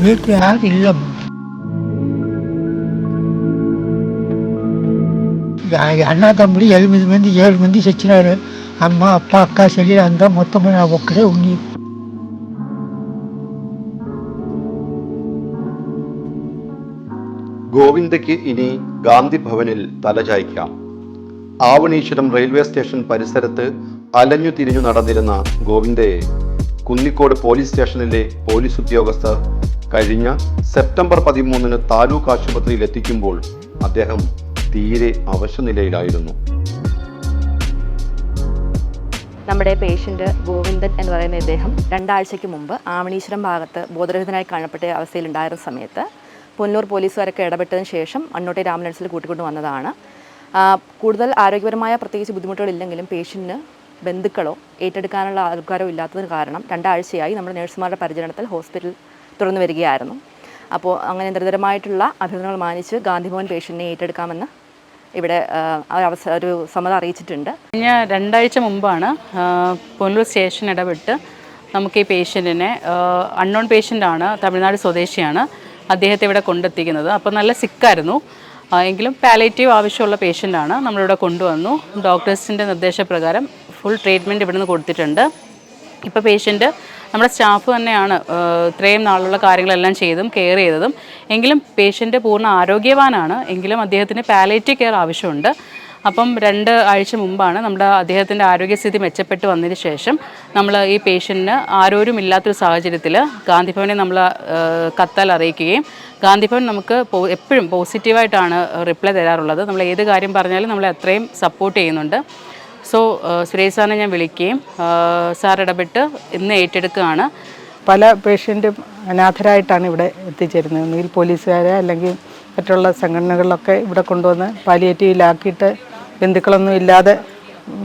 വീട്ടിൽ ആരില്ലമ്മ அண்ணா தம்பி எழுபது மந்தி ஏழு மந்தி செச்சினாரு அம்மா அப்பா அக்கா சரி அந்த மொத்தம் நான் ஒக்கடே உண்ணி ഗോവിന്ദയ്ക്ക് ഇനി ഗാന്ധി ഭവനിൽ തലചായ്ക്കാം ആവണീശ്വരം റെയിൽവേ സ്റ്റേഷൻ പരിസരത്ത് അലഞ്ഞു തിരിഞ്ഞു നടന്നിരുന്ന ഗോവിന്ദയെ കുന്നിക്കോട് പോലീസ് സ്റ്റേഷനിലെ പോലീസ് ഉദ്യോഗസ്ഥർ കഴിഞ്ഞ സെപ്റ്റംബർ പതിമൂന്നിന് താലൂക്ക് ആശുപത്രിയിൽ എത്തിക്കുമ്പോൾ അദ്ദേഹം തീരെ അവശനിലയിലായിരുന്നു. നമ്മുടെ പേഷ്യന്റ് ഗോവിന്ദൻ എന്ന് പറയുന്ന ഇദ്ദേഹം രണ്ടാഴ്ചയ്ക്ക് മുമ്പ് ആമണീശ്വരം ഭാഗത്ത് ബോധരഹിതനായി കാണപ്പെട്ട അവസ്ഥയിലുണ്ടായിരുന്ന സമയത്ത് പുന്നൂർ പോലീസുകാരൊക്കെ ഇടപെട്ടതിന് ശേഷം അണ്ണോട്ടെ ആംബുലൻസിൽ കൂട്ടിക്കൊണ്ട് വന്നതാണ്. കൂടുതൽ ആരോഗ്യപരമായ പ്രത്യേകിച്ച് ബുദ്ധിമുട്ടുകളില്ലെങ്കിലും പേഷ്യന്റിന് ബന്ധുക്കളോ ഏറ്റെടുക്കാനുള്ള ആൾക്കാരോ ഇല്ലാത്തതിന് കാരണം രണ്ടാഴ്ചയായി നമ്മുടെ നഴ്സുമാരുടെ പരിചരണത്തിൽ ഹോസ്പിറ്റൽ തുറന്നു വരികയായിരുന്നു. അപ്പോൾ അങ്ങനെ നിരന്തരമായിട്ടുള്ള അഭ്യർത്ഥനകൾ മാനിച്ച് ഗാന്ധിഭവൻ പേഷ്യന്റിനെ ഏറ്റെടുക്കാമെന്ന് ഇവിടെ ഒരു സമ്മതം അറിയിച്ചിട്ടുണ്ട്. കഴിഞ്ഞ രണ്ടാഴ്ച മുമ്പാണ് പുനലൂർ സ്റ്റേഷൻ ഇടപെട്ട് നമുക്ക് ഈ പേഷ്യന്റിനെ അൺനോൺ പേഷ്യന്റാണ് തമിഴ്നാട് സ്വദേശിയാണ് അദ്ദേഹത്തെ ഇവിടെ കൊണ്ടെത്തിക്കുന്നത്. അപ്പോൾ നല്ല സിക്കായിരുന്നു എങ്കിലും പാലേറ്റീവ് ആവശ്യമുള്ള പേഷ്യന്റാണ് നമ്മളിവിടെ കൊണ്ടുവന്നു. ഡോക്ടേഴ്സിന്റെ നിർദ്ദേശപ്രകാരം ഫുൾ ട്രീറ്റ്മെന്റ് ഇവിടുന്ന് കൊടുത്തിട്ടുണ്ട്. ഇപ്പോൾ പേഷ്യന്റ് നമ്മുടെ സ്റ്റാഫ് തന്നെയാണ് ഇത്രയും നാളുള്ള കാര്യങ്ങളെല്ലാം ചെയ്തും കെയർ ചെയ്തതും. എങ്കിലും പേഷ്യന്റ് പൂർണ ആരോഗ്യവാനാണ്. എങ്കിലും അദ്ദേഹത്തിന് പാലേറ്റീവ് കെയർ ആവശ്യമുണ്ട്. അപ്പം രണ്ട് ആഴ്ച മുമ്പാണ് നമ്മുടെ അദ്ദേഹത്തിന്റെ ആരോഗ്യസ്ഥിതി മെച്ചപ്പെട്ട് വന്നതിന് ശേഷം നമ്മൾ ഈ പേഷ്യന്റിന് ആരോരും ഇല്ലാത്തൊരു സാഹചര്യത്തിൽ ഗാന്ധിഭവനെ നമ്മൾ കത്താൽ അറിയിക്കുകയും ഗാന്ധിഭവൻ നമുക്ക് എപ്പോഴും പോസിറ്റീവായിട്ടാണ് റിപ്ലൈ തരാറുള്ളത്. നമ്മൾ ഏത് കാര്യം പറഞ്ഞാലും നമ്മളെ അത്രയും സപ്പോർട്ട് ചെയ്യുന്നുണ്ട്. സോ സുരേഷ് സാറിനെ ഞാൻ വിളിക്കുകയും സാർ ഇടപെട്ട് ഇന്ന് ഏറ്റെടുക്കുകയാണ്. പല പേഷ്യന്റും അനാഥരായിട്ടാണ് ഇവിടെ എത്തിച്ചേരുന്നത്. ഒന്നുകിൽ പോലീസുകാരെ അല്ലെങ്കിൽ മറ്റുള്ള സംഘടനകളിലൊക്കെ ഇവിടെ കൊണ്ടുവന്ന് പാലിയേറ്റീവിലാക്കിയിട്ട് ബന്ധുക്കളൊന്നും ഇല്ലാതെ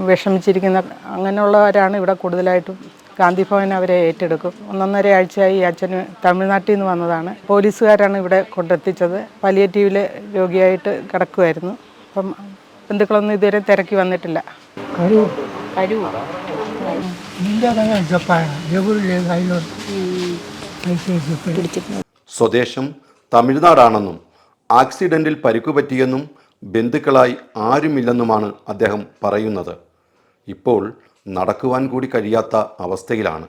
വിഷമിച്ചിരിക്കുന്ന അങ്ങനെയുള്ളവരാണ് ഇവിടെ കൂടുതലായിട്ടും. ഗാന്ധി ഭവൻ അവരെ ഏറ്റെടുക്കും. ഒന്നൊന്നര ആഴ്ചയായി ഈ അച്ഛന് തമിഴ്നാട്ടിൽ നിന്ന് വന്നതാണ്. പോലീസുകാരാണ് ഇവിടെ കൊണ്ടെത്തിച്ചത്. പാലിയേറ്റീവിലെ രോഗിയായിട്ട് കിടക്കുമായിരുന്നു അപ്പം ബന്ധുക്കളൊന്നും ഇതുവരെ തിരക്കി വന്നിട്ടില്ല. സ്വദേശം തമിഴ്നാടാണെന്നും ആക്സിഡന്റിൽ പരിക്കുപറ്റിയെന്നും ബന്ധുക്കളായി ആരുമില്ലെന്നുമാണ് അദ്ദേഹം പറയുന്നത്. ഇപ്പോൾ നടക്കുവാൻ കൂടി കഴിയാത്ത അവസ്ഥയിലാണ്.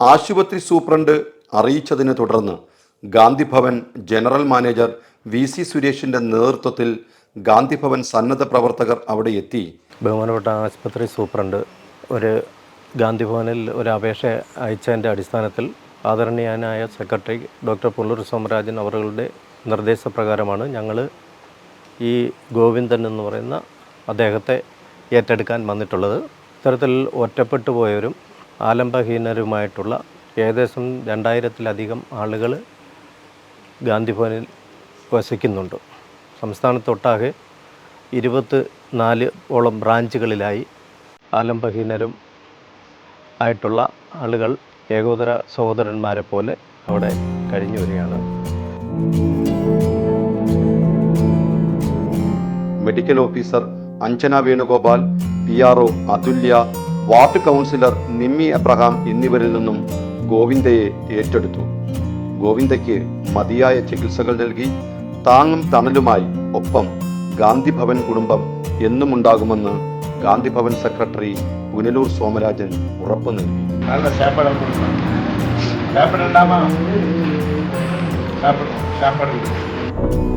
ആശുപത്രി സൂപ്രണ്ട് അറിയിച്ചതിനെ തുടർന്ന് Gandhibhavan general manager V C സുരേഷിന്റെ നേതൃത്വത്തിൽ ഗാന്ധിഭവൻ സന്നദ്ധ പ്രവർത്തകർ അവിടെ എത്തി. ബഹുമാനപ്പെട്ട ആശുപത്രി സൂപ്രണ്ട് ഒരു ഗാന്ധിഭവനിൽ ഒരു അപേക്ഷ അയച്ചതിന്റെ അടിസ്ഥാനത്തിൽ ആദരണീയനായ സെക്രട്ടറി ഡോക്ടർ പുള്ളൂർ സോമരാജൻ അവരുടെ നിർദ്ദേശപ്രകാരമാണ് ഞങ്ങൾ ഈ ഗോവിന്ദൻ എന്ന് പറയുന്ന അദ്ദേഹത്തെ ഏറ്റെടുക്കാൻ വന്നിട്ടുള്ളത്. ഇത്തരത്തിൽ ഒറ്റപ്പെട്ടു പോയവരും ആലംബഹീനരുമായിട്ടുള്ള ഏകദേശം രണ്ടായിരത്തിലധികം ആളുകൾ ഗാന്ധിഭവനിൽ വസിക്കുന്നുണ്ട്. സംസ്ഥാനത്തൊട്ടാകെ ഇരുപത്തി നാല് ഓളം ബ്രാഞ്ചുകളിലായി ആലംബഹീനരും ആയിട്ടുള്ള ആളുകൾ ഏകോദര സഹോദരന്മാരെ പോലെ അവിടെ കഴിഞ്ഞു വരികയാണ്. Medical officer Anjana Venugopal P R O Athulya ward councillor Nimmi Abraham എന്നിവരിൽ നിന്നും ഗോവിന്ദയെ ഏറ്റെടുത്തു. ഗോവിന്ദയ്ക്ക് മതിയായ ചികിത്സകൾ നൽകി താങ്ങും തണലുമായി ഒപ്പം ഗാന്ധിഭവൻ കുടുംബം എന്നും ഉണ്ടാകുമെന്ന് ഗാന്ധിഭവൻ സെക്രട്ടറി പുനലൂർ സോമരാജൻ ഉറപ്പു നൽകി நல்ல சாப்பாடு கொடுக்கணும் சாப்பிடலாமா சாப்பிடு சாப்பாடு கொடு.